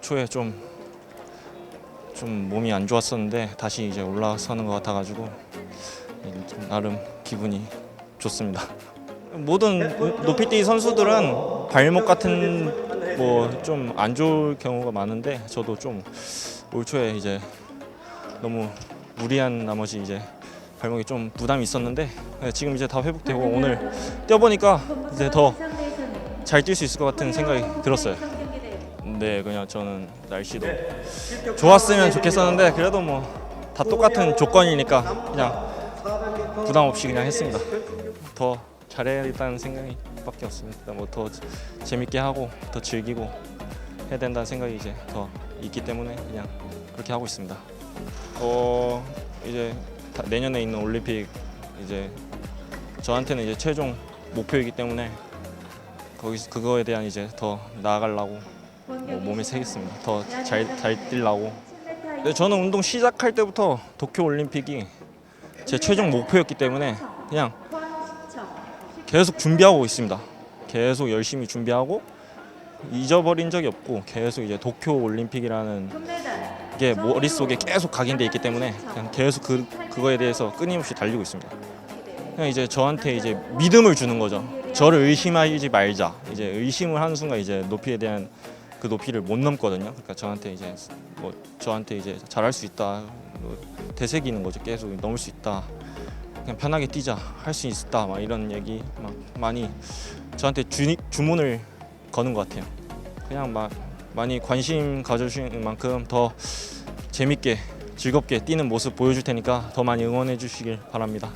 초에 좀, 좀 몸이 안 좋았었는데 다시 이제 올라서는 것 같아가지고 좀 나름 기분이 좋습니다. 모든 높이뛰기 선수들은 발목 같은 뭐 좀 안 좋을 경우가 많은데 저도 좀 올 초에 이제 너무 무리한 나머지 이제 발목이 좀 부담이 있었는데 네, 지금 이제 다 회복되고 오늘 뛰어보니까 이제 더 잘 뛸 수 있을 것 같은 생각이 들었어요. 네, 그냥 저는 날씨도 좋았으면 좋겠었는데 그래도 뭐 다 똑같은 조건이니까 그냥 부담 없이 그냥 했습니다. 더 잘해야겠다는 생각이 밖에 없습니다. 뭐 더 재밌게 하고 더 즐기고 해야 된다는 생각이 이제 더 있기 때문에 그냥 그렇게 하고 있습니다. 어 이제 다- 내년에 있는 올림픽 이제 저한테는 이제 최종 목표이기 때문에 거기 그거에 대한 이제 더 나아가려고 뭐 몸에 새겠습니다. 더 잘 잘 뛰려고. 네, 저는 운동 시작할 때부터 도쿄 올림픽이 제 최종 목표였기 때문에 그냥 계속 준비하고 있습니다. 계속 열심히 준비하고 잊어버린 적이 없고 계속 이제 도쿄 올림픽이라는 게 머릿속에 계속 각인돼 있기 때문에 그냥 계속 그 그거에 대해서 끊임없이 달리고 있습니다. 그냥 이제 저한테 이제 믿음을 주는 거죠. 저를 의심하지 말자. 이제 의심을 하는 순간 이제 높이에 대한 그 높이를 못 넘거든요. 그러니까 저한테 이제 뭐 저한테 이제 잘할 수 있다. 뭐 되새기는 거죠. 계속 넘을 수 있다. 그냥 편하게 뛰자. 할 수 있다. 막 이런 얘기 막 많이 저한테 주, 주문을 거는 것 같아요. 그냥 막 많이 관심 가져주시는 만큼 더 재밌게 즐겁게 뛰는 모습 보여줄 테니까 더 많이 응원해 주시길 바랍니다.